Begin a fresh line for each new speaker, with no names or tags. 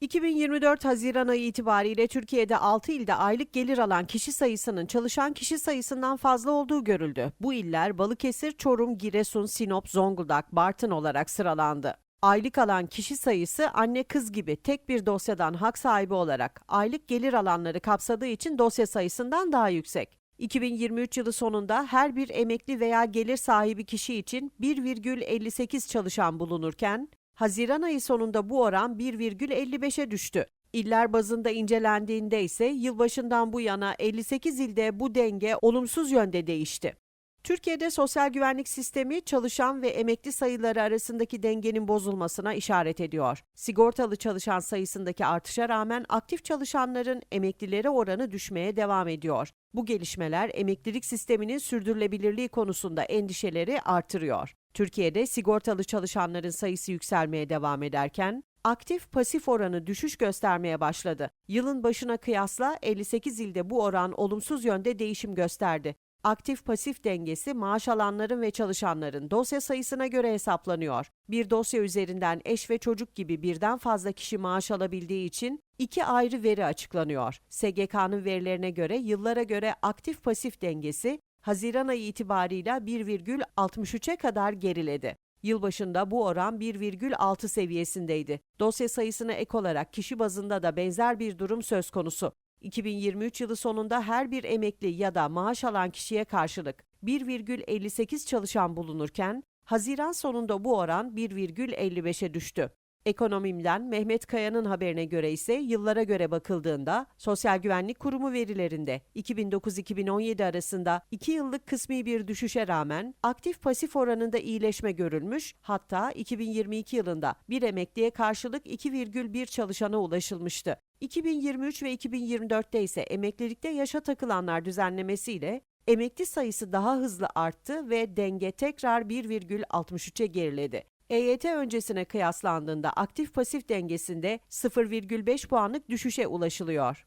2024 Haziran ayı itibariyle Türkiye'de 6 ilde aylık gelir alan kişi sayısının çalışan kişi sayısından fazla olduğu görüldü. Bu iller Balıkesir, Çorum, Giresun, Sinop, Zonguldak, Bartın olarak sıralandı. Aylık alan kişi sayısı anne kız gibi tek bir dosyadan hak sahibi olarak aylık gelir alanları kapsadığı için dosya sayısından daha yüksek. 2023 yılı sonunda her bir emekli veya gelir sahibi kişi için 1,58 çalışan bulunurken, Haziran ayı sonunda bu oran 1,55'e düştü. İller bazında incelendiğinde ise yılbaşından bu yana 58 ilde bu denge olumsuz yönde değişti. Türkiye'de sosyal güvenlik sistemi çalışan ve emekli sayıları arasındaki dengenin bozulmasına işaret ediyor. Sigortalı çalışan sayısındaki artışa rağmen aktif çalışanların emeklilere oranı düşmeye devam ediyor. Bu gelişmeler emeklilik sisteminin sürdürülebilirliği konusunda endişeleri artırıyor. Türkiye'de sigortalı çalışanların sayısı yükselmeye devam ederken aktif pasif oranı düşüş göstermeye başladı. Yılın başına kıyasla 58 ilde bu oran olumsuz yönde değişim gösterdi. Aktif pasif dengesi maaş alanların ve çalışanların dosya sayısına göre hesaplanıyor. Bir dosya üzerinden eş ve çocuk gibi birden fazla kişi maaş alabildiği için iki ayrı veri açıklanıyor. SGK'nın verilerine göre yıllara göre aktif pasif dengesi Haziran ayı itibarıyla 1,63'e kadar geriledi. Yılbaşında bu oran 1,6 seviyesindeydi. Dosya sayısına ek olarak kişi bazında da benzer bir durum söz konusu. 2023 yılı sonunda her bir emekli ya da maaş alan kişiye karşılık 1,58 çalışan bulunurken, Haziran sonunda bu oran 1,55'e düştü. Ekonomimden Mehmet Kaya'nın haberine göre ise yıllara göre bakıldığında Sosyal Güvenlik Kurumu verilerinde 2009-2017 arasında 2 yıllık kısmi bir düşüşe rağmen aktif pasif oranında iyileşme görülmüş hatta 2022 yılında bir emekliye karşılık 2,1 çalışana ulaşılmıştı. 2023 ve 2024'te ise emeklilikte yaşa takılanlar düzenlemesiyle emekli sayısı daha hızlı arttı ve denge tekrar 1,63'e geriledi. EYT öncesine kıyaslandığında aktif pasif dengesinde 0,5 puanlık düşüşe ulaşılıyor.